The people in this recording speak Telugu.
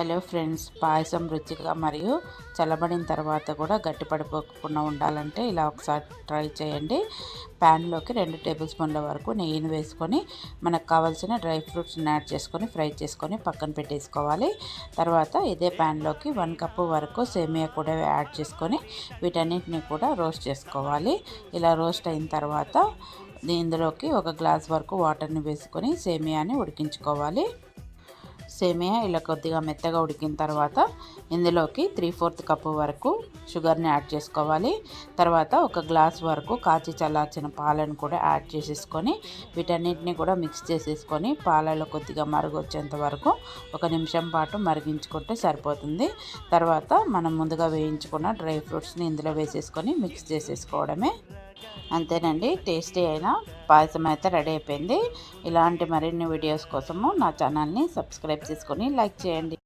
హలో ఫ్రెండ్స్ పాయసం రుచిగా మరియు చల్లబడిన తర్వాత కూడా గట్టిపడిపోకుండా ఉండాలంటే ఇలా ఒకసారి ట్రై చేయండి. ప్యాన్లోకి రెండు టేబుల్ స్పూన్ల వరకు నెయ్యిని వేసుకొని మనకు కావాల్సిన డ్రై ఫ్రూట్స్ని యాడ్ చేసుకొని ఫ్రై చేసుకొని పక్కన పెట్టేసుకోవాలి. తర్వాత ఇదే ప్యాన్లోకి వన్ కప్పు వరకు సేమియా కూడా యాడ్ చేసుకొని వీటన్నిటిని కూడా రోస్ట్ చేసుకోవాలి. ఇలా రోస్ట్ అయిన తర్వాత ఇందులోకి ఒక గ్లాస్ వరకు వాటర్ని వేసుకొని సేమియాని ఉడికించుకోవాలి. సేమియా ఇలా కొద్దిగా మెత్తగా ఉడికిన తర్వాత ఇందులోకి త్రీ ఫోర్త్ కప్పు వరకు షుగర్ని యాడ్ చేసుకోవాలి. తర్వాత ఒక గ్లాస్ వరకు కాచి చల్లార్చిన పాలను కూడా యాడ్ చేసేసుకొని వీటన్నిటిని కూడా మిక్స్ చేసేసుకొని పాలలో కొద్దిగా మరుగు వచ్చేంత వరకు ఒక నిమిషం పాటు మరిగించుకుంటే సరిపోతుంది. తర్వాత మనం ముందుగా వేయించుకున్న డ్రై ఫ్రూట్స్ని ఇందులో వేసేసుకొని మిక్స్ చేసేసుకోవడమే. అంతేనండి. టేస్టీ అయిన పాయసం అయితే రెడీ అయిపోయింది. ఇలాంటి మరిన్ని వీడియోస్ కోసము నా ఛానల్ని సబ్స్క్రైబ్ చేసుకొని లైక్ చేయండి.